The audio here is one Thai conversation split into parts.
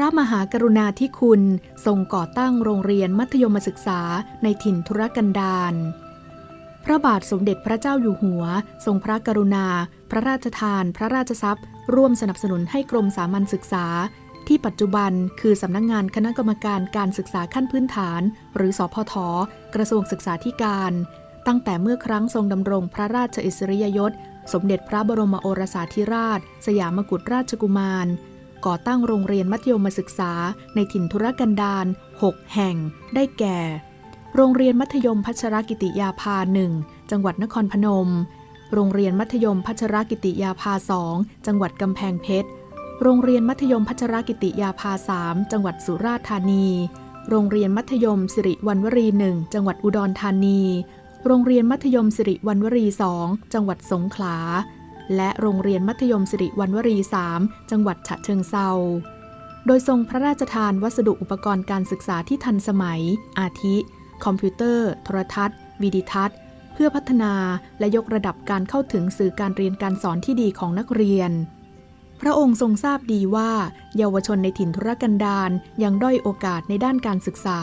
ระมหากรุณาธิคุณทรงก่อตั้งโรงเรียนมัธยมศึกษาในถิ่นทุรกันดารพระบาทสมเด็จพระเจ้าอยู่หัว ทรงพระกรุณา พระราชทาน พระราชทรัพย์ ร่วมสนับสนุนให้กรมสามัญศึกษา ที่ปัจจุบันคือสำนักงงานคณะกรรมการการศึกษาขั้นพื้นฐาน หรือสอพท กระทรวงศึกษาธิการ ตั้งแต่เมื่อครั้งทรงดำรงพระราชอิสริยยศ สมเด็จพระบรมโอรสาธิราช สยามกุฎราชกุมาร ก่อตั้งโรงเรียนมัธยมศึกษาในถิ่นทุรกันดาร6 แห่ง ได้แก่ โรงเรียนมัธยมพัชรกิติยาภาหนึ่งจังหวัดนครพนม โรงเรียนมัธยมพัชรกิติยาภาสองจังหวัดกำแพงเพชร โรงเรียนมัธยมพัชรกิติยาภาสามจังหวัดสุราษฎร์ธานี โรงเรียนมัธยมสิริวัณวรีหนึ่งจังหวัดอุดรธานี โรงเรียนมัธยมสิริวัณวรีสองจังหวัดสงขลา และโรงเรียนมัธยมสิริวัณวรีสามจังหวัดฉะเชิงเซา โดยทรงพระราชทานวัสดุอุปกรณ์การศึกษาที่ทันสมัย อาทิ คอมพิวเตอร์ โทรทัศน์ วิดิทัศน์ เพื่อพัฒนาและยกระดับการเข้าถึงสื่อการเรียนการสอนที่ดีของนักเรียน พระองค์ทรงทราบดีว่า เยาวชนในถิ่นทุรกันดารยังด้อยโอกาสในด้านการศึกษา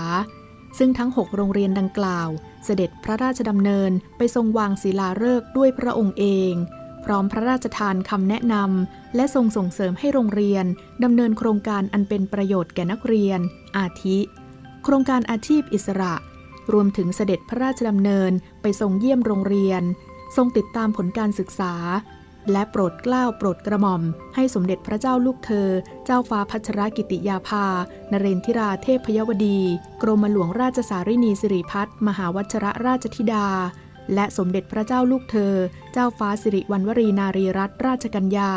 ซึ่งทั้ง 6 โรงเรียนดังกล่าว เสด็จพระราชดำเนินไปทรงวางศิลาฤกษ์ด้วยพระองค์เอง พร้อมพระราชทานคำแนะนำและทรงส่งเสริมให้โรงเรียนดำเนินโครงการอันเป็นประโยชน์แก่นักเรียน อาทิ โครงการอาชีพอิสระ รวมถึงเสด็จพระราชดำเนินไปทรงเยี่ยมโรงเรียน ทรงติดตามผลการศึกษา และโปรดเกล้าโปรดกระหม่อม ให้สมเด็จพระเจ้าลูกเธอ เจ้าฟ้าพัชรกิติยาภา นเรนทิราเทพพยวดี กรมหลวงราชสารินีสิริพัฒมหาวัชระราชธิดา และสมเด็จพระเจ้าลูกเธอ เจ้าฟ้าสิริวัณวรีนารีรัตนราชกัญญา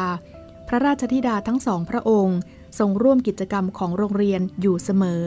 พระราชธิดาทั้งสองพระองค์ ทรงร่วมกิจกรรมของโรงเรียนอยู่เสมอ